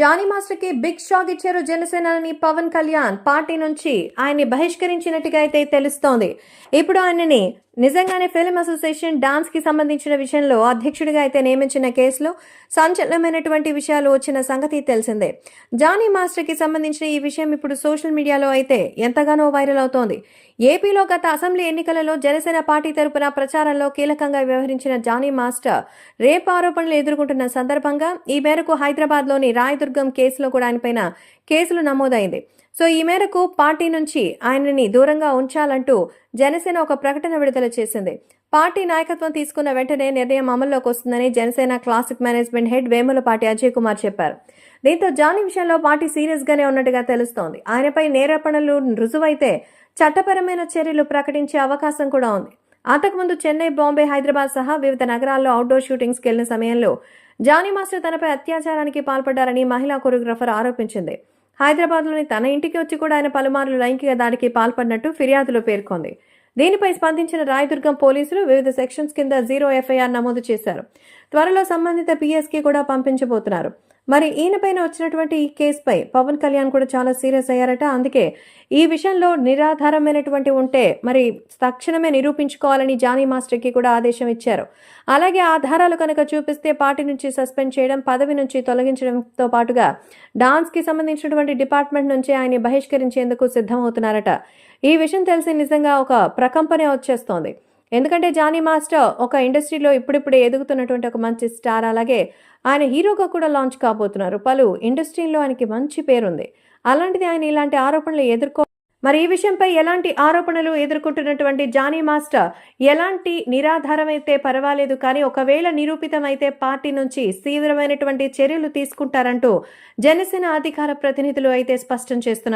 Johnny మాస్టర్కి big shock ఇచ్చారు జనసేనని పవన్ కళ్యాణ్. పార్టీ నుంచి ఆయన్ని బహిష్కరించినట్టుగా అయితే తెలుస్తోంది. ఇప్పుడు ఆయనని నిజంగానే ఫిల్మ్ అసోసియేషన్ డాన్స్కి సంబంధించిన విషయంలో అధ్యక్షుడిగా అయితే నియమించిన కేసులో సంచలనమైనటువంటి విషయాలు వచ్చిన సంగతి తెలిసిందే. జానీ మాస్టర్కి సంబంధించిన ఈ విషయం ఇప్పుడు సోషల్ మీడియాలో అయితే ఎంతగానో వైరల్ అవుతోంది. ఏపీలో గత అసెంబ్లీ ఎన్నికలలో జనసేన పార్టీ తరపున ప్రచారంలో కీలకంగా వ్యవహరించిన జానీ మాస్టర్ రేప్ ఆరోపణలు ఎదుర్కొంటున్న సందర్భంగా ఈ మేరకు హైదరాబాద్లోని రాయదుర్గం కేసులో కూడా ఆయనపైన కేసులు నమోదైంది. సో ఈ మేరకు పార్టీ నుంచి ఆయనని దూరంగా ఉంచాలంటూ జనసేన ఒక ప్రకటన విడుదల చేసింది. పార్టీ నాయకత్వం తీసుకున్న వెంటనే నిర్ణయం అమల్లోకి వస్తుందని Janasena classic management head Vemulapati Ajay Kumar చెప్పారు. దీంతో జానీ విషయంలో పార్టీ సీరియస్ గానే ఉన్నట్టుగా తెలుస్తోంది. ఆయనపై నేరాపణలు రుజువైతే చట్టపరమైన చర్యలు ప్రకటించే అవకాశం కూడా ఉంది. అంతకుముందు చెన్నై బాంబే హైదరాబాద్ సహా వివిధ నగరాల్లో అవుట్డోర్ షూటింగ్స్కి వెళ్ళిన సమయంలో జానీ మాస్టర్ తనపై అత్యాచారానికి పాల్పడ్డారని మహిళా కొరియోగ్రాఫర్ ఆరోపించింది. హైదరాబాద్లోని తన ఇంటికి వచ్చి కూడా ఆయన పలుమార్లు లైంగిక దాడికి పాల్పడినట్టు ఫిర్యాదులో పేర్కొంది. దీనిపై స్పందించిన రాయదుర్గం పోలీసులు వివిధ సెక్షన్స్ కింద జీరో ఎఫ్ఐఆర్ నమోదు చేశారు. త్వరలో సంబంధిత పిఎస్కి కూడా పంపించబోతున్నారు. మరి ఈయనపైన వచ్చినటువంటి ఈ కేసుపై పవన్ కళ్యాణ్ కూడా చాలా సీరియస్ అయ్యారట. అందుకే ఈ విషయంలో నిరాధారమైనటువంటి ఉంటే మరి తక్షణమే నిరూపించుకోవాలని జానీ మాస్టర్కి కూడా ఆదేశం ఇచ్చారు. అలాగే ఆధారాలు కనుక చూపిస్తే పార్టీ నుంచి సస్పెండ్ చేయడం పదవి నుంచి తొలగించడంతో పాటుగా డాన్స్కి సంబంధించినటువంటి డిపార్ట్మెంట్ నుంచి ఆయన బహిష్కరించేందుకు సిద్ధమవుతున్నారట. ఈ విషయం తెలిసి నిజంగా ఒక ప్రకంపనే వచ్చేస్తోంది. ఎందుకంటే జానీ మాస్టర్ ఒక ఇండస్ట్రీలో ఇప్పుడిప్పుడే ఎదుగుతున్నటువంటి ఒక మంచి స్టార్ అలాగే ఆయన హీరోగా కూడా లాంచ్ కాబోతున్నారు. పలు ఇండస్ట్రీలో ఆయనకి మంచి పేరుంది. అలాంటిది ఆయన ఇలాంటి ఆరోపణలు ఎదుర్కో మరి ఈ విషయంపై ఎలాంటి ఆరోపణలు ఎదుర్కొంటున్నటువంటి జానీ మాస్టర్ ఎలాంటి నిరాధారమైతే పర్వాలేదు కానీ ఒకవేళ నిరూపితమైతే పార్టీ నుంచి తీవ్రమైనటువంటి చర్యలు తీసుకుంటారంటూ జనసేన అధికార ప్రతినిధులు అయితే స్పష్టం చేస్తున్నారు.